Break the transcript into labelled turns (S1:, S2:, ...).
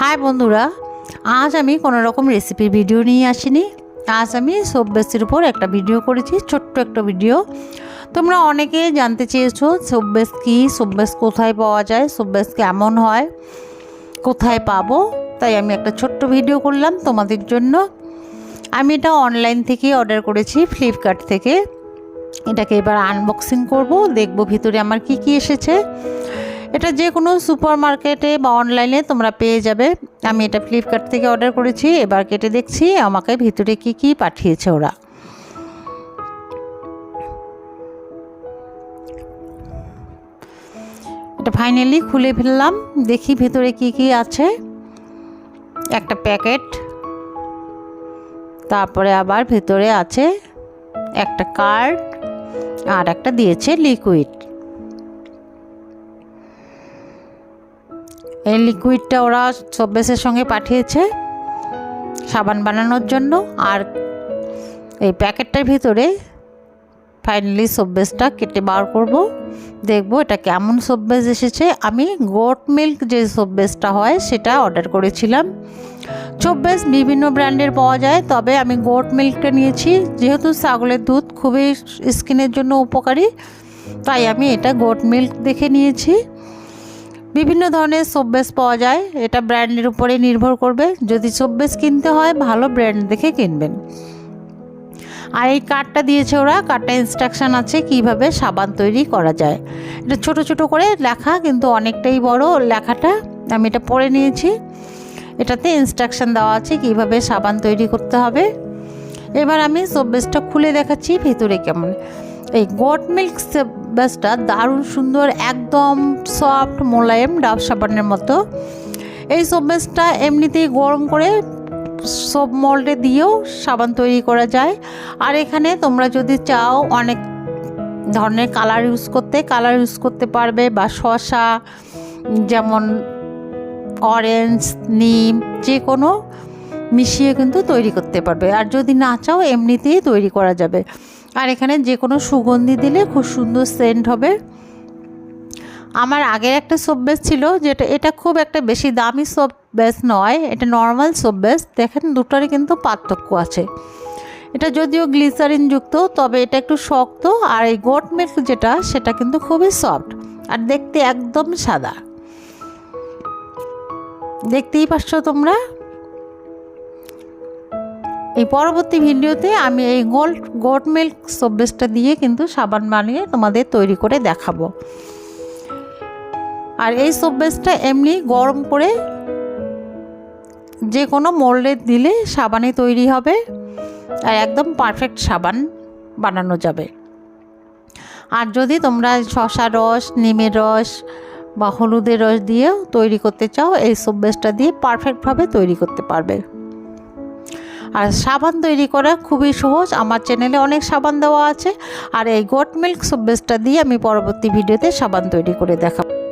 S1: High বন্ধুরা, আজ আমি কোনো রকম রেসিপির ভিডিও নিয়ে আসিনি। আজ আমি সব্বেসের উপর একটা ভিডিও করেছি, ছোট্ট একটা ভিডিও তোমরা অনেকে জানতে চেয়েছো সব্বেস কী সব্বেস কোথায় পাওয়া যায় সব্বেস কেমন হয়, কোথায় পাবো। তাই আমি একটা ছোট্ট ভিডিও করলাম তোমাদের জন্য। আমি এটা অনলাইন থেকে অর্ডার করেছি ফ্লিপকার্ট থেকে। এটাকে এবার আনবক্সিং করব, দেখব ভিতরে আমার কি কি এসেছে। এটা যে কোনো সুপার মার্কেটে বা অনলাইনে তোমরা পেয়ে যাবে। আমি এটা ফ্লিপকার্ট থেকে অর্ডার করেছি। এবার কেটে দেখছি আমাকে ভিতরে কি কি পাঠিয়েছে ওরা। এটা ফাইনালি খুলে ফেললাম। দেখি ভিতরে কি কি আছে। একটা প্যাকেট। তারপরে আবার ভেতরে আছে একটা কার্ড। আর একটা দিয়েছে লিকুইড এই লিকুইডটা ওরা সব্বেসের সঙ্গে পাঠিয়েছে সাবান বানানোর জন্য আর এই প্যাকেটটার ভিতরে ফাইনালি সব্বেসটা কেটে বার করব। দেখব এটা কেমন সব্বেস এসেছে। আমি গোট মিল্ক যে সব্বেসটা হয় সেটা অর্ডার করেছিলাম। চব্বেস বিভিন্ন ব্র্যান্ডের পাওয়া যায়, তবে আমি গোট মিল্কটা নিয়েছি। যেহেতু ছাগলের দুধ খুবই স্কিনের জন্য উপকারী, তাই আমি এটা গোট মিল্ক দেখে নিয়েছি। বিভিন্ন ধরনের সব্বেস পাওয়া যায়। এটা ব্র্যান্ডের উপরে নির্ভর করবে। যদি সব্বেস কিনতে হয়, ভালো ব্র্যান্ড দেখে কিনবেন। আর এই কার্ডটা দিয়েছে ওরা। কার্ডটা ইনস্ট্রাকশান আছে কীভাবে সাবান তৈরি করা যায়। এটা ছোট ছোট করে লেখা, কিন্তু অনেকটাই বড় লেখাটা। আমি এটা পড়ে নিয়েছি। এটাতে ইনস্ট্রাকশান দেওয়া আছে কীভাবে সাবান তৈরি করতে হবে। এবার আমি সব্বেসটা খুলে দেখাচ্ছি, ভিতরে কেমন। এই গোট মিল্ক সব্বেসটা দারুণ সুন্দর, একদম সফট মোলায়েম ডাব সাবানের মতো। এই সব্বেসটা এমনিতেই গরম করে সব মোল্ডে দিয়েও সাবান তৈরি করা যায়। আর এখানে তোমরা যদি চাও অনেক ধরনের কালার ইউজ করতে কালার ইউজ করতে পারবে বা শসা, যেমন অরেঞ্জ নিম যে কোনো মিশিয়ে কিন্তু তৈরি করতে পারবে। আর যদি না চাও, এমনিতেই তৈরি করা যাবে। আর এখানে যে কোনো সুগন্ধি দিলে খুব সুন্দর সেন্ট হবে। আমার আগের একটা সব্বেস ছিল যেটা, এটা খুব একটা বেশি দামি সব্বেস নয়, এটা নর্মাল সব্বেস দেখেন দুটোরই কিন্তু পার্থক্য আছে। এটা যদিও গ্লিসারিন যুক্ত, তবে এটা একটু শক্ত আর এই গোট মিল্ক যেটা, সেটা কিন্তু খুবই সফট আর দেখতে একদম সাদা। দেখতেই পাচ্ছ তোমরা? এই পরবর্তী ভিডিওতে আমি এই গোল্ড গোট মিল্ক সব্বেসটা দিয়ে কিন্তু সাবান বানিয়ে তোমাদের তৈরি করে দেখাবো। আর এই সব্বেসটা এমনি গরম করে যে কোনো মোল্ডে দিলে সাবানে তৈরি হবে আর একদম পারফেক্ট সাবান বানানো যাবে। আর যদি তোমরা শশা রস, নিমের রস বা হলুদের রস দিয়েও তৈরি করতে চাও, এই সব্বেসটা দিয়ে পারফেক্টভাবে তৈরি করতে পারবে। আর সাবান তৈরি করা খুবই সহজ। আমার চ্যানেলে অনেক সাবান দেওয়া আছে। আর এই গোট মিল্ক সব্বেসটা দিয়ে আমি পরবর্তী ভিডিওতে সাবান তৈরি করে দেখাবো।